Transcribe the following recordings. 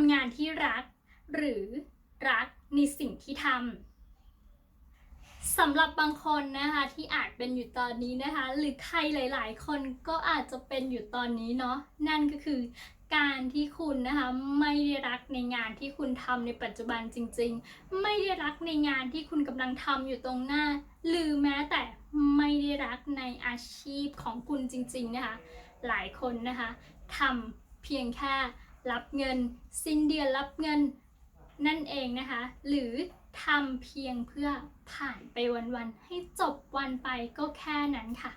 ำงานที่รัก หรือรักในสิ่งที่ทำสำหรับบางคนนะคะที่อาจเป็นอยู่ตอนนี้นะคะ หรือใครหลาย ๆ คนก็อาจจะเป็นอยู่ตอนนี้เนาะนั่นก็คือการที่คุณนะคะไม่ได้รักในงานที่คุณทำในปัจจุบันจริง ๆ ไม่ได้รักในงานที่คุณกำลังทำอยู่ตรงหน้า หรือแม้แต่ไม่ได้รักในอาชีพของคุณจริง ๆ นะคะ หลายคนนะคะทำเพียงแค่ รับเงิน สิ้นเดือนรับเงินนั่นเองนะคะ หรือทำเพียงเพื่อผ่านไปวันๆให้จบวันไปก็แค่นั้นค่ะ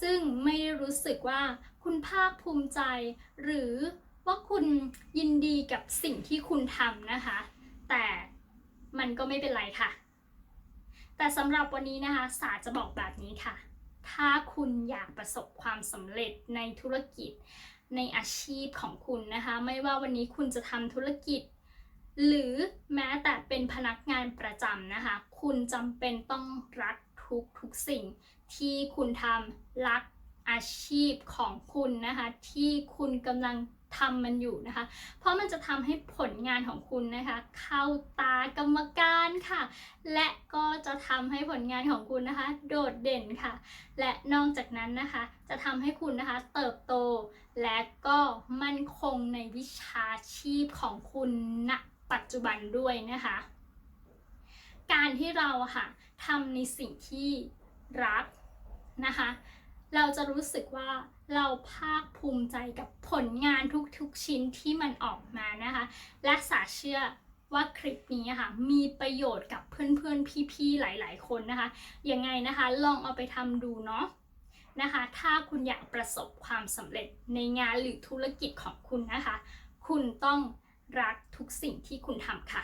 ซึ่งไม่ได้รู้สึกว่าคุณภาคภูมิใจ หรือว่าคุณยินดีกับสิ่งที่คุณทำนะคะ แต่มันก็ไม่เป็นไรค่ะ แต่สำหรับวันนี้นะคะสาจะบอกแบบนี้ค่ะ ถ้าคุณอยากประสบความสำเร็จในธุรกิจ ในอาชีพของคุณนะคะ ไม่ว่าวันนี้คุณจะทำธุรกิจ หรือแม้แต่เป็นพนักงานประจำนะคะ คุณจำเป็นต้องรักทุกทุกสิ่งที่คุณทำรักอาชีพของคุณนะคะ ที่คุณกำลัง ทำมันอยู่นะคะ เพราะมันจะทำให้ผลงานของคุณนะคะ เข้าตากรรมการค่ะ และก็จะทำให้ผลงานของคุณนะคะ โดดเด่นค่ะ และนอกจากนั้นนะคะ จะทำให้คุณนะคะเติบโต และก็มั่นคงในวิชาชีพของคุณณปัจจุบันด้วยนะคะ การที่เราค่ะทำในสิ่งที่รักนะคะ เราจะรู้สึกว่าเราภาคภูมิใจกับผลงานทุกๆชิ้นที่มันออกมานะคะ และสาเชื่อว่าคลิปนี้ค่ะมีประโยชน์กับเพื่อนๆ พี่ๆ หลายๆ คนนะคะ ยังไงนะคะลองเอาไปทำดูเนาะนะคะ ถ้าคุณอยากประสบความสำเร็จในงานหรือธุรกิจของคุณนะคะ คุณต้องรักทุกสิ่งที่คุณทำค่ะ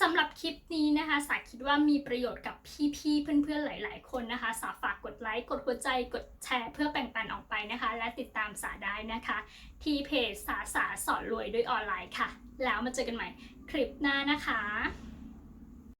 สำหรับคลิปนี้นะคะ สาคิดว่ามีประโยชน์กับพี่ๆ เพื่อนๆ หลายๆ คนนะคะ สาฝากกดไลค์ กดหัวใจ กดแชร์ เพื่อแบ่งปันออกไปนะคะ และติดตามสาได้นะคะ ที่เพจสาสาสอนรวยด้วยออนไลน์ค่ะ แล้วมาเจอกันใหม่คลิปหน้านะคะ